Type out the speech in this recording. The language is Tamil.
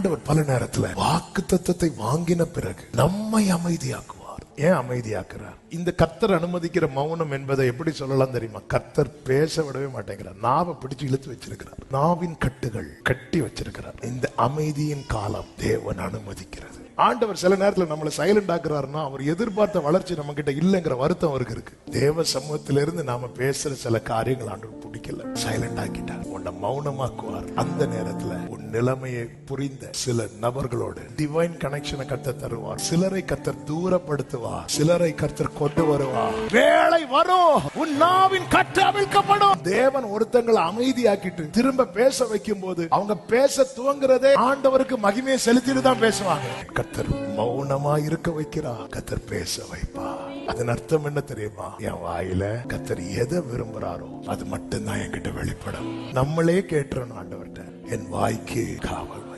ஆண்டவர் பல நேரத்துல வாக்கு தத்துவத்தை வாங்கின பிறகு நம்மை அமைதியாக்குவார். ஏன் அமைதியாக்குறார்? இந்த கத்தர் அனுமதிக்கிற மௌனம் என்பதை எப்படி சொல்லலாம் தெரியுமா? கத்தர் பேச விடவே மாட்டேங்கிறார். நாவை பிடிச்சு இழுத்து வச்சிருக்கிறார். நாவின் கட்டுகள் கட்டி வச்சிருக்கிறார். இந்த அமைதியின் காலம் தேவன் அனுமதிக்கிறது. ஆண்டவர் சில நேரத்தில் நம்மளை சைலண்ட் ஆக்குறாருன்னா அவர் எதிர்பார்த்த வளர்ச்சி நம்ம கிட்ட இல்லைங்கிற வருத்தம் அவருக்கு இருக்கு. தேவ சமூகத்திலிருந்து நாம பேசுற சில காரியங்கள் ஆண்டு பிடிக்கல. சைலண்ட் ஆக்கிட்டார். உன்னை மௌனமாக்குவார். அந்த நேரத்துல உன் நிலைமையை புரிந்த சில நபர்களோடு டிவைன் கனெக்ஷனை கத்த தருவார். சிலரை கத்தர் தூரப்படுத்துவார் சிலரை கத்தர் கொண்டு வருவார் வேலை வரும். உன் நாவின் கற்று அவிழ்க்கப்படும். தேவன் ஒருத்தங்களை அமைதியாக்கிட்டு திரும்ப பேச வைக்கும் போது அவங்க பேச துவங்குறதே ஆண்டவருக்கு மகிமையை செலுத்திட்டு தான் பேசுவாங்க. கத்தர் மௌனமா இருக்க வைக்கிறார். கத்தர் பேச வைப்பா அதன் அர்த்தம் என்ன தெரியுமா என் வாயில கத்தர் எதை விரும்புறாரோ அது மட்டும்தான் என்கிட்ட வெளிப்படும். நம்மளே கேட்டுறணும் ஆண்டவர்கிட்ட. என் வாய்க்கு காவல்.